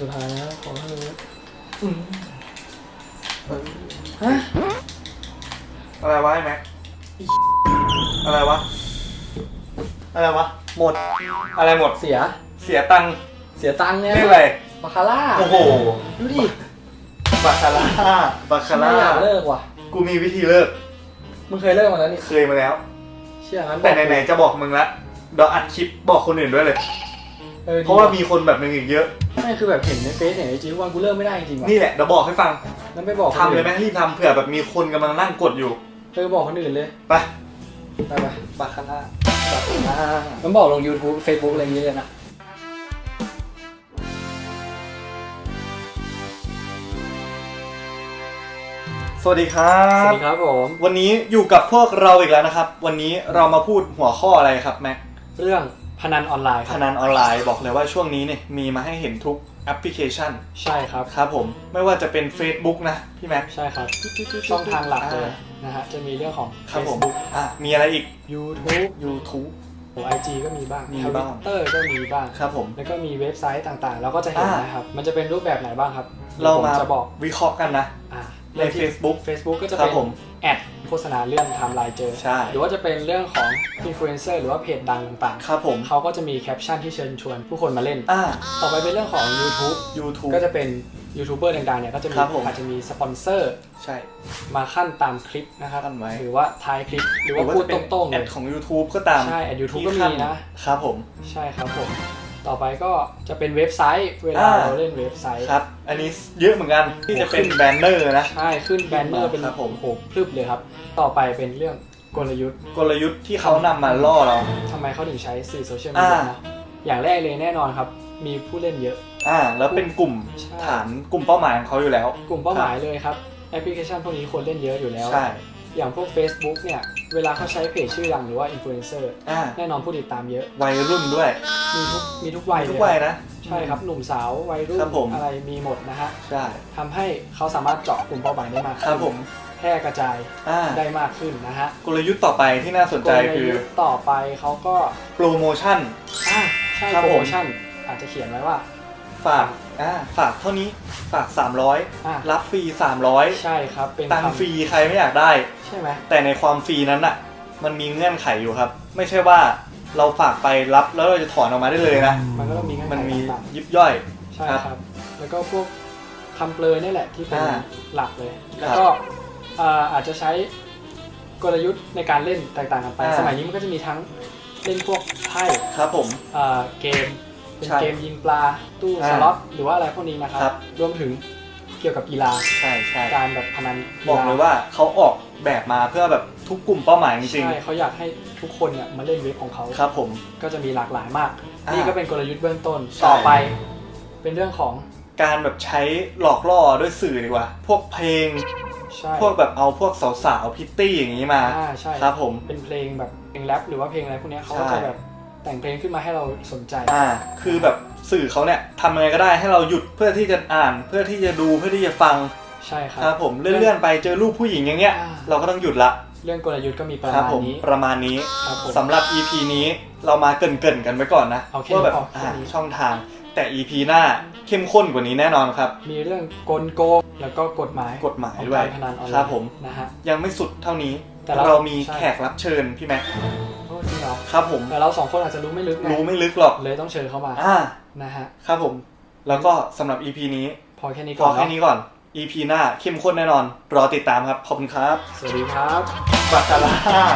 สุดท้ายแล้วขอให้รู้อืมเออฮะอะไรวะไอ้แม็กอะไรวะ อะไรวะ หมด อะไรหมด เสีย เสียตังค์เสียตังค์เนี่ยเรียกอะไร บาคาร่าโอ้โห ดูดิบาคาร่า บาคาร่า ไม่อยากเลิกว่ะ กูมีวิธีเลิก มึงเคยเลิกมาแล้วนี่เคยมาแล้ว เชื่องั้นแต่ไหนๆจะบอกมึงละเดี๋ยวอัดคลิปบอกคนอื่นด้วยเลยออดีเพราะว่ามีคนแบบมึงอีกเยอะ ไม่คือแบบเห็นในเฟซเห็นในจีทุกวันกูเลิกไม่ได้จริงๆว่ะนี่แหละเดี๋ยวบอกให้ฟังนั่นไปบอกคนทำเลยอื่นไหมรีบทำเผื่อแบบมีคนกำลังนั่งกดอยู่เออบอกคนอื่นเลยไปไปไปบาคาร่าบาคาร่ามันบอกลง YouTube Facebook อะไรอย่างเงี้ยเลยนะสวัสดีครัสวับ สดีครับผม วันนี้อยู่กับพวกเราอีกแล้วนะครับ วันนี้เรามาพูดหัวข้ออะไรครับแม็กเรื่อง พนันออนไลน์คพรับนันออนไลน์บอกเลยว่าช่วงนี้เนี่ยมีมาให้เห็นทุกแอปพลิเคชันใช่ครับ ครับผมไม่ว่าจะเป็น Facebook นะพี่แม็กใช่ครับ ช่องทางหลักเลยอ่านะฮะจะมีเรื่องของ ครับผม Facebook อะมีอะไรอีก YouTube YouTube ไอจีก็มีบ้าง มีทวิบ้างตเตอร์ก็มีบ้าง ครับผม แล้วก็มีเว็บไซต์ต่างๆ เราก็จะเห็นอ่าน นะครับ มันจะเป็นรูปแบบไหนบ้างครับเรามาดี๋ยวผจะบอกวิเคราะห์กันนะ อ่าใน Facebook Facebook ก็จะครัเป็บนผม แอด โฆษณาเรื่องไทม์ไลน์เจอ ใช่หรือว่าจะเป็นเรื่องของอินฟลูเอนเซอร์หรือว่าเพจดังต่างครับผมๆเขาก็จะมีแคปชั่นที่เชิญชวนผู้คนมาเล่น อ่า ต่อไปเป็นเรื่องของ YouTube YouTube ก็จะเป็นยูทูบเบอร์ดังๆเนี่ยก็จะมีครับผม อาจจะมีสปอนเซอร์ใช่ มาขั้นตามคลิปนะครับขั้นไว้ หรือว่าท้ายคลิปหรือว่าพูดจะเป็นตรงๆแอเลดย ของ YouTube ก็ตามใช่แอด YouTube ก็ที่มีขั้นะ ครับผม ใช่ครับผม ต่อไปก็จะเป็นเว็บไซต์ เวลาอ่าเราเล่นเว็บไซต์ครับ อันนี้เยอะเหมือนกันที่จะเป็นแบนเนอร์นะ ใช่ขึ้นแบนเนอร์เป็นครับผมโอ้โหพรึบเลยครับ ต่อไปเป็นเรื่องกลยุทธ์กลยุทธ์ที่เขานำมาล่อเรา ทำไมเขาถึงใช้สื่อโซเชียลมีเดียอ่าเนาะอย่างแรกเลยแน่นอนครับ มีผู้เล่นเยอะ อ่า แล้วเป็นกลุ่มใช่ ฐานกลุ่มเป้าหมายของเขาอยู่แล้ว กลุ่มเป้าหมายเลยครับ แอปพลิเคชันพวกนี้คนเล่นเยอะอยู่แล้ว ใช่ อย่างพวก Facebook เนี่ย เวลาเขาใช้เพจชื่อดังหรือว่าอินฟลูเอนเซอร์อ่าแน่นอนผู้ติดตามเยอะ วัยรุ่นด้วย มีทุกมีทุกวัยทุกเลวัยยนะ ใช่ครับ หนุ่มสาววัยรุ่นครับผม อะไรมีหมดนะฮะใช่ทำให้เขาสามารถเจาะกลุ่มเป้าหมายได้มากคขึ้รับนผมแพร่กระจายอ่าได้มากขึ้นนะฮะกลยุทธ์ต่อไปที่น่าสนใจกลคือยุทธ์ต่อไปเขาก็ โปรโมชั่น อ่าใช่ครับโปรผม โมชั่นอาจจะเขียนไว้ว่า ฝากอ่าฝากเท่านี้ฝาก อ่า300 รับฟรี 300 ใช่ครับเป็นตังค์คำฟรีใครไม่อยากได้ ใช่ไหมแต่ในความฟรีนั้นน่ะ มันมีเงื่อนไขอยู่ครับ ไม่ใช่ว่าเราฝากไปรับแล้วเราจะถอนออกมาได้เลยนะ มันก็ต้องมีเงื่อนมันไขมีต่างยิบย่อย ๆใช่ครับครับ แล้วก็พวกคำเปลยนี่แหละที่เป็นอ่าหลักเลยครับแล้วก็อ่าอาจจะใช้กลยุทธ์ในการเล่นแตกต่างกันไป อ่า สมัยนี้มันก็จะมีทั้งเล่นพวกไพ่ครับผม อ่าเกม เป็นใช่เกมยิงปลาตู้อ่าสล็อตหรือว่าอะไรพวกนี้นะครับครับ รวมถึงเกี่ยวกับกีฬาใช่ใช่การแบบพนันบอกเลยว่าเขาออกแบบมาเพื่อแบบทุกกลุ่มเป้าหมายจริงใช่เขาอยากให้ทุกคนเนี่ยมาเล่นเว็บของเขา ๆครับผม ก็จะมีหลากหลายมาก อ่านี่นี่ก็เป็นกลยุทธ์เบื้องต้น ใช่ ต่อไป เป็นเรื่องของการแบบใช้หลอกล่อด้วยสื่อดีกว่า พวกเพลง ใช่พวกแบบเอาพวกสาวๆพิตตี้อย่างนี้มา อ่าใช่ครับผม เป็นเพลงแบบเพลงแรปหรือว่าเพลงอะไรพวกเนี้ยเขาก็ใช่ จะแบบ แต่งเพลงขึ้นมาให้เราสนใจ อ่า คือแบบสื่อเขาเนี่ยทำยังไงก็ได้ให้เราหยุดเพื่อที่จะอ่าน เพื่อที่จะดูเพื่อที่จะฟังใช่ครับ ครับผมเลื่อนๆไปเจอรูปผู้หญิงอย่างเงี้ย อ่า เราก็ต้องหยุดละเรื่องกลยุทธ์ก็มีประครับมาณผมนี้ประมาณนี้ครับผม สำหรับ EP นี้เรามาเกรินๆกันไว้ก่อนนะเอาแค่ว่าแบบนี้พอแค่อ่านี้ ช่องทาง แต่ EP หน้าเข้มข้นกว่านี้แน่นอนครับ มีเรื่องกลโกงแล้วก็กฎหมายกฎหมายของด้วยการพนันออนไลน์ครับผมนะฮะ ยังไม่สุดเท่านี้แต่เราเรามีใช่ แขกรับเชิญพี่แม็กโอ้จริง เหรอครับผมแต่เราสองคนอาจจะรู้ไม่ลึกไงรู้ไม่ลึกหรอกเลยต้องเชิญเข้ามาอ่านะฮะครับผม แล้วก็สำหรับ EP นี้พอแค่นี้พก่ออนแค่เนาะนี้ก่อน EP หน้าเข้มข้นแน่นอน รอติดตามครับ ขอบคุณครับ สวัสดีครับบาคาร่า